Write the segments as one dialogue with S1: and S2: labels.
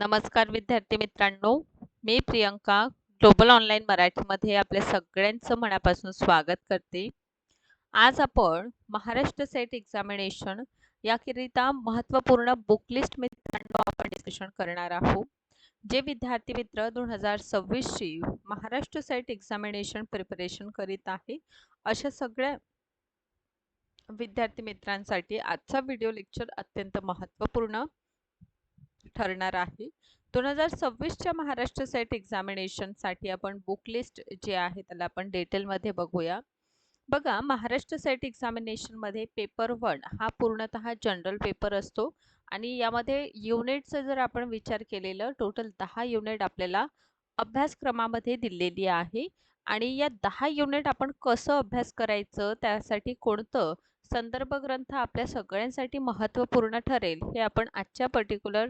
S1: नमस्कार विद्यार्थी मित्रांनो मी प्रियंका ग्लोबल ऑनलाईन मराठीमध्ये आपल्या सगळ्यांचं मनापासून स्वागत करते. आज आपण महाराष्ट्र सेट एक्झामिनेशन याकरिता महत्त्वपूर्ण बुक लिस्ट मित्रांनो आपण डिस्कशन करणार आहोत. जे विद्यार्थी मित्र दोन हजार सव्वीसची महाराष्ट्र सेट एक्झामिनेशन प्रिपरेशन करीत आहे अशा सगळ्या विद्यार्थी मित्रांसाठी आजचा व्हिडिओ लेक्चर अत्यंत महत्त्वपूर्ण. ठरणार आहे. दोन हजार सव्वीसच्या महाराष्ट्र सेट एक्झामिनेशनसाठी आपण बुक लिस्ट जे आहे त्याला आपण डिटेलमध्ये बघूया. बघा महाराष्ट्र सेट एक्झामिनेशनमध्ये पेपर वन हा पूर्णतः जनरल पेपर असतो आणि यामध्ये युनिटचं जर आपण विचार केलेलं टोटल दहा युनिट आपल्याला अभ्यासक्रमामध्ये दिलेली आहे आणि या दहा युनिट आपण कसं अभ्यास करायचं त्यासाठी कोणतं संदर्भ ग्रंथ आपल्या सगळ्यांसाठी महत्त्वपूर्ण ठरेल हे आपण आजच्या पर्टिक्युलर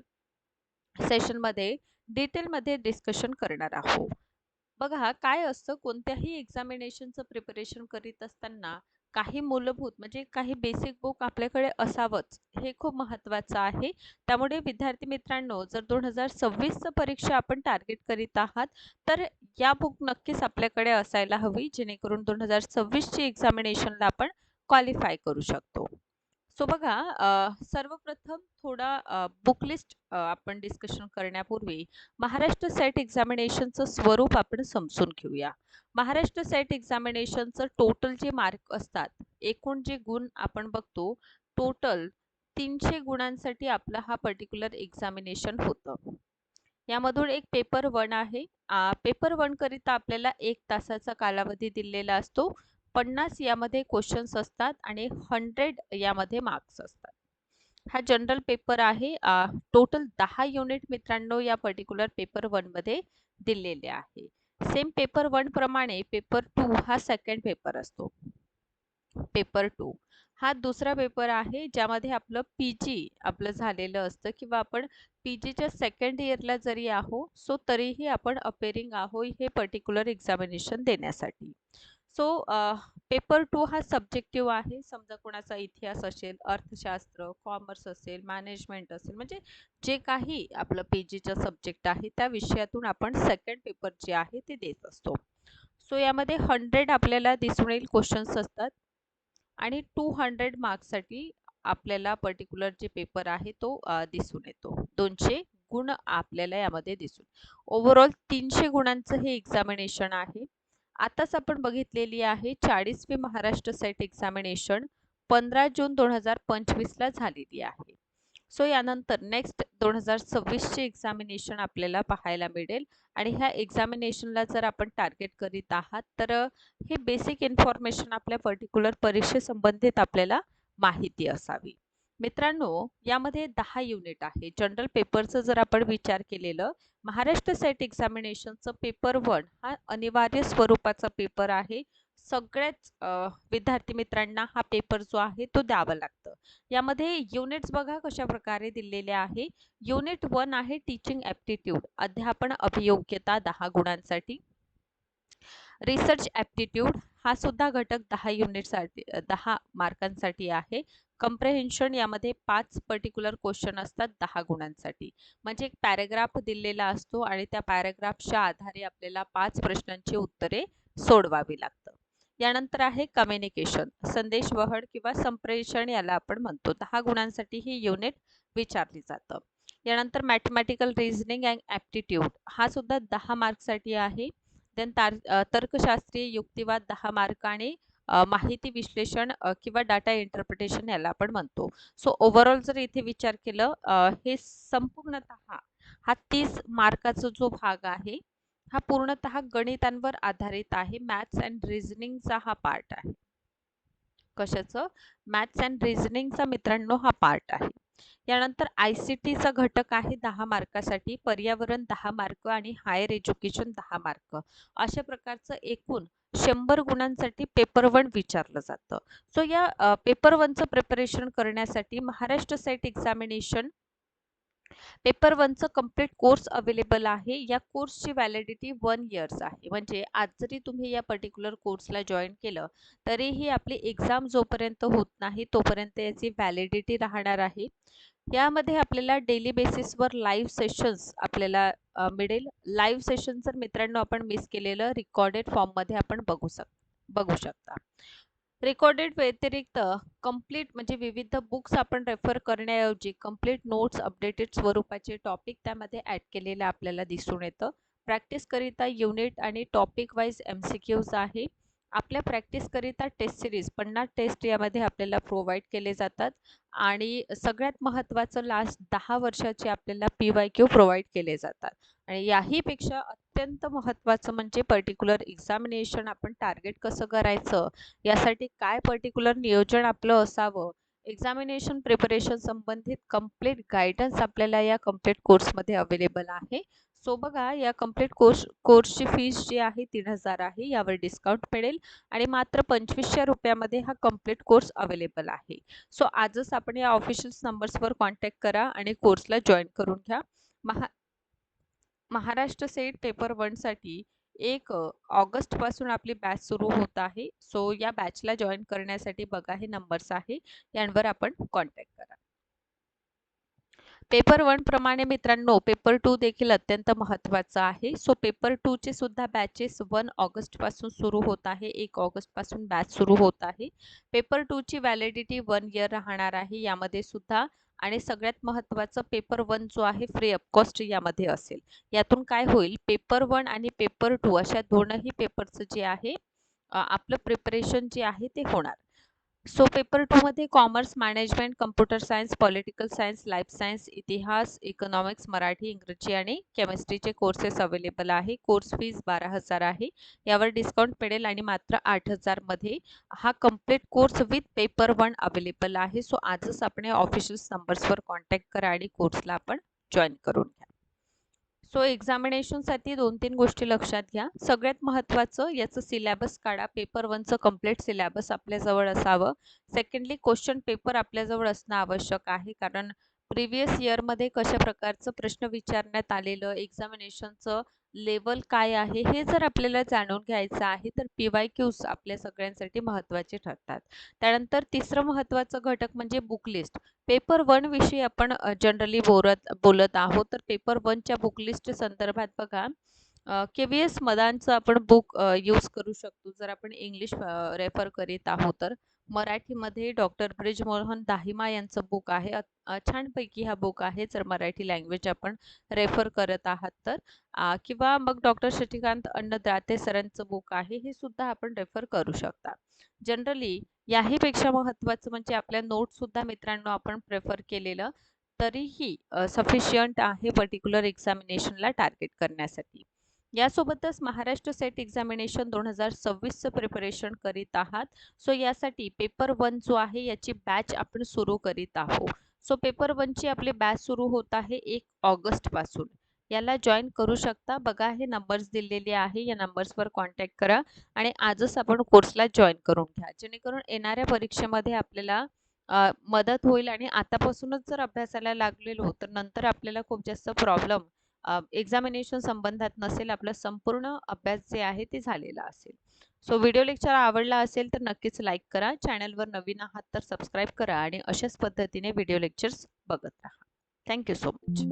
S1: सेशनमध्ये डिटेलमध्ये डिस्कशन करणार आहोत. बघा काय असतं? कोणत्याही एक्झामिनेशनचं प्रिपरेशन करीत असताना काही मूलभूत म्हणजे काही बेसिक बुक आपल्याकडे असावंच हे खूप महत्त्वाचं आहे. त्यामुळे विद्यार्थी मित्रांनो जर दोन हजार सव्वीसचं परीक्षा आपण टार्गेट करीत आहात तर या बुक नक्कीच आपल्याकडे असायला हवी जेणेकरून दोन हजार सव्वीसची एक्झामिनेशनला आपण क्वालिफाय करू शकतो. सो बघा सर्वप्रथम थोडा बुक लिस्ट आपण डिस्कशन करण्यापूर्वी महाराष्ट्र सेट एक्झामिनेशनचं स्वरूप आपण समजून घेऊया. महाराष्ट्र सेट एक्झामिनेशनचं टोटल जे मार्क असतात एकूण जे गुण आपण बघतो टोटल तीनशे गुणांसाठी आपला हा पर्टिक्युलर एक्झामिनेशन होतं. यामधून एक पेपर वन आहे. पेपर वन करिता आपल्याला एक तासाचा कालावधी दिलेला असतो. पन्नास यामध्ये क्वेश्चन्स असतात आणि हंड्रेड यामध्ये मार्क्स असतात. हा जनरल पेपर आहे. टोटल दहा युनिट मित्रांनो या पर्टिक्युलर पेपर वनमध्ये दिलेले आहे. सेम पेपर वन प्रमाणे पेपर टू हा सेकंड पेपर असतो. पेपर टू हा दुसरा पेपर आहे ज्यामध्ये आपलं पी जी आपलं झालेलं असतं किंवा आपण पी जीच्या सेकंड इयरला जरी आहो सो तरीही आपण अपेरिंग आहो हे पर्टिक्युलर एक्झामिनेशन देण्यासाठी. सो पेपर टू हा सब्जेक्टिव्ह आहे. समजा कोणाचा इतिहास असेल अर्थशास्त्र कॉमर्स असेल मॅनेजमेंट असेल म्हणजे जे काही आपलं पी जीचं सब्जेक्ट आहे त्या विषयातून आपण सेकंड पेपर जे आहे ते देत असतो. सो यामध्ये हंड्रेड आपल्याला दिसून येईल क्वेश्चन्स असतात. आणि टू हंड्रेड मार्क्ससाठी आपल्याला पर्टिक्युलर जे पेपर आहे तो दिसून येतो. दोनशे गुण आपल्याला यामध्ये दिसून. ओव्हरऑल तीनशे गुणांचं हे एक्झामिनेशन आहे. आताच आपण बघितलेली आहे चाळीसवी महाराष्ट्र सेट एक्झामिनेशन पंधरा जून दोन हजार पंचवीसला झालेली आहे. सो यानंतर नेक्स्ट दोन हजार सव्वीसचे एक्झामिनेशन आपल्याला पाहायला मिळेल. आणि ह्या एक्झामिनेशनला जर आपण टार्गेट करीत आहात तर हे बेसिक इन्फॉर्मेशन आपल्या पर्टिक्युलर परीक्षेसंबंधित आपल्याला माहिती असावी. मित्रांनो यामध्ये दहा युनिट आहे. जनरल पेपरचं जर आपण विचार केलेलं महाराष्ट्र सेट एक्झामिनेशनचं पेपर वन हा अनिवार्य स्वरूपाचा पेपर आहे. सगळ्याच विद्यार्थी मित्रांना हा पेपर जो आहे तो द्यावा लागतं. यामध्ये युनिट्स बघा कशा प्रकारे दिलेले आहे. युनिट वन आहे टीचिंग ॲप्टिट्यूड अध्यापन अभियोग्यता दहा गुणांसाठी. रिसर्च ॲप्टिट्यूड हा सुद्धा घटक दहा युनिटसाठी दहा मार्कांसाठी आहे. कम्प्रेहेन्शन यामध्ये पाच पर्टिक्युलर क्वेश्चन असतात दहा गुणांसाठी. म्हणजे एक पॅरेग्राफ दिलेला असतो आणि त्या पॅरेग्राफच्या आधारे आपल्याला पाच प्रश्नांची उत्तरे सोडवावी लागतं यानंतर आहे कम्युनिकेशन संदेशवहन किंवा संप्रेषण याला आपण म्हणतो. दहा गुणांसाठी ही युनिट विचारली जातं. यानंतर मॅथमॅटिकल रिझनिंग अँड ॲप्टिट्यूड हा सुद्धा दहा मार्कसाठी आहे. देन तार तर्कशास्त्रीय युक्तिवाद दहा मार्क आणि माहिती विश्लेषण किंवा डाटा इंटरप्रिटेशन याला आपण म्हणतो. सो ओव्हरऑल जर इथे विचार केलं हे संपूर्णतः हा तीस मार्काचा जो भाग आहे हा पूर्णतः गणितांवर आधारित आहे. मॅथ्स अँड रिझनिंगचा हा पार्ट आहे. कशाचं? मॅथ्स अँड रिझनिंगचा मित्रांनो हा पार्ट आहे. यानंतर आय सी टीचा घटक आहे दहा मार्कासाठी पर्यावरण दहा मार्क आणि हायर एज्युकेशन दहा मार्क. अशा प्रकारचं एकूण शंभर गुणांसाठी पेपर वन विचारलं जातं. सो या पेपर वनचं प्रिपरेशन करण्यासाठी महाराष्ट्र सेट एक्झामिनेशन पेपर वनचं कंप्लीट कोर्स अवेलेबल आहे. या कोर्सची व्हॅलिडिटी वन इयर्स आहे. म्हणजे आज जरी तुम्ही या पर्टिक्युलर कोर्सला जॉईन केलं तरीही आपली एक्झाम जोपर्यंत होत नाही तोपर्यंत याची व्हॅलिडिटी राहणार आहे. यामध्ये आपल्याला डेली बेसिसवर लाईव्ह सेशन्स आपल्याला मिळेल. लाईव्ह सेशन जर मित्रांनो आपण मिस केलेलं रेकॉर्डेड फॉर्ममध्ये आपण बघू शक बघू शकता. रेकॉर्डेड व्यतिरिक्त कंप्लीट म्हणजे विविध बुक्स आपण रेफर करण्याऐवजी कंप्लीट नोट्स अपडेटेड स्वरूपाचे टॉपिक त्यामध्ये ॲड केलेलं आपल्याला दिसून येतं. प्रॅक्टिसकरिता युनिट आणि topic wise M C Qs आहे. आपल्या प्रॅक्टिसकरिता टेस्ट सिरीज पन्नास टेस्ट यामध्ये आपल्याला प्रोव्हाइड केले जातात आणि सगळ्यात महत्त्वाचं लास्ट दहा वर्षाचे आपल्याला पी वाय क्यू प्रोव्हाइड केले जातात. आणि याहीपेक्षा अत्यंत महत्त्वाचं म्हणजे पर्टिक्युलर एक्झामिनेशन आपण टार्गेट कसं करायचं यासाठी काय पर्टिक्युलर नियोजन आपलं असावं एक्झामिनेशन प्रिपरेशन संबंधित कंप्लीट गायडन्स आपल्याला या कंप्लीट कोर्समध्ये अवेलेबल आहे. सो बघा या कंप्लीट कोर्स कोर्सची फीस जी आहे तीन हजार आहे यावर डिस्काउंट मिळेल. आणि मात्र पंचवीसशे रुपयामध्ये हा कंप्लीट कोर्स अवेलेबल आहे. सो आजच आपण या ऑफिशियल नंबर्सवर कॉन्टॅक्ट करा आणि कोर्सला जॉईन करून घ्या. महा महाराष्ट्र सेट पेपर वनसाठी एक ऑगस्टपासून आपली बॅच सुरू होत आहे. सो या बॅचला जॉईन करण्यासाठी बघा हे नंबर्स आहे. यांवर आपण कॉन्टॅक्ट करा. पेपर वन प्रमाणे मित्रांनो पेपर टू देखील अत्यंत महत्त्वाचा आहे. सो पेपर टूचे सुद्धा बॅचेस वन ऑगस्टपासून सुरू होत आहे. एक ऑगस्टपासून बॅच सुरू होत आहे. पेपर टूची व्हॅलिडिटी वन इयर राहणार आहे यामध्ये सुद्धा. आणि सगळ्यात महत्त्वाचं पेपर वन जो आहे फ्री ऑफ कॉस्ट यामध्ये असेल. यातून काय होईल? पेपर वन आणि पेपर टू अशा दोनही पेपरचं जे आहे आपलं प्रिपरेशन जे आहे ते होणार. सो पेपर टूमध्ये commerce management computer science political science life science इतिहास इकॉनॉमिक्स मराठी इंग्रजी आणि केमिस्ट्रीचे कोर्सेस अवेलेबल आहे. कोर्स फीज बारा हजार आहे. यावर डिस्काउंट मिळेल आणि मात्र आठ हजारमध्ये हा complete course with paper one available आहे. सो आजच आपण ऑफिशियल नंबर्सवर कॉन्टॅक्ट करा आणि कोर्सला आपण जॉईन करून घ्या. सो एक्झामिनेशनसाठी दोन तीन गोष्टी लक्षात घ्या. सगळ्यात महत्त्वाचं याचं सिलॅबस काढा. पेपर वनचं कंप्लीट सिलॅबस आपल्याजवळ असावं. सेकंडली क्वेश्चन पेपर आपल्याजवळ असणं आवश्यक आहे. कारण प्रिव्हियस इयरमध्ये कशा प्रकारचं प्रश्न विचारण्यात आलेलं एक्झामिनेशनचं लेवल काय आहे हे जर आपल्याला जाणून घ्यायचं आहे तर पी वाय क्यूज आपल्या सगळ्यांसाठी महत्त्वाचे ठरतात. त्यानंतर तिसरं महत्त्वाचं घटक म्हणजे बुक लिस्ट. पेपर वन विषयी आपण जनरली बोलत बोलत आहोत तर पेपर वनच्या बुक लिस्ट संदर्भात बघा के व्ही एस मदानचं आपण बुक यूज करू शकतो जर आपण इंग्लिश रेफर करीत आहोत तर. मराठीमध्ये डॉक्टर ब्रिजमोहन दाहिमा यांचं बुक आहे. छानपैकी हा बुक आहे. जर मराठी लँग्वेज आपण रेफर करत आहात तर. किंवा मग डॉक्टर शशिकांत अन्नदाते सरांचं बुक आहे. हे सुद्धा आपण रेफर करू शकता. जनरली याहीपेक्षा महत्त्वाचं म्हणजे आपल्या नोटसुद्धा मित्रांनो आपण प्रेफर केलेलं तरीही सफिशियंट आहे पर्टिक्युलर एक्झामिनेशनला टार्गेट करण्यासाठी. यासोबतच महाराष्ट्र सेट एक्झामिनेशन दोन हजार सव्वीसचं प्रिपरेशन करीत आहात. सो यासाठी पेपर वन जो आहे याची बॅच आपण सुरू करीत आहोत. सो पेपर वनची आपली बॅच सुरू होत आहे एक ऑगस्टपासून याला जॉईन करू शकता. बघा हे नंबर्स दिलेले आहे. या नंबर्सवर कॉन्टॅक्ट करा आणि आजच आपण कोर्सला जॉईन करून घ्या. जेणेकरून येणाऱ्या परीक्षेमध्ये आपल्याला मदत होईल आणि आतापासूनच जर अभ्यासाला लागलेलो तर नंतर आपल्याला खूप जास्त प्रॉब्लेम एक्झामिनेशन संबंधात नसेल आपला संपूर्ण अभ्यास जे आहे ते झालेला असेल. सो व्हिडिओ लेक्चर आवडला असेल तर नक्कीच लाईक करा. चॅनलवर नवीन आहात तर सबस्क्राईब करा आणि अशाच पद्धतीने व्हिडिओ लेक्चर्स बघत राहा. Thank you so much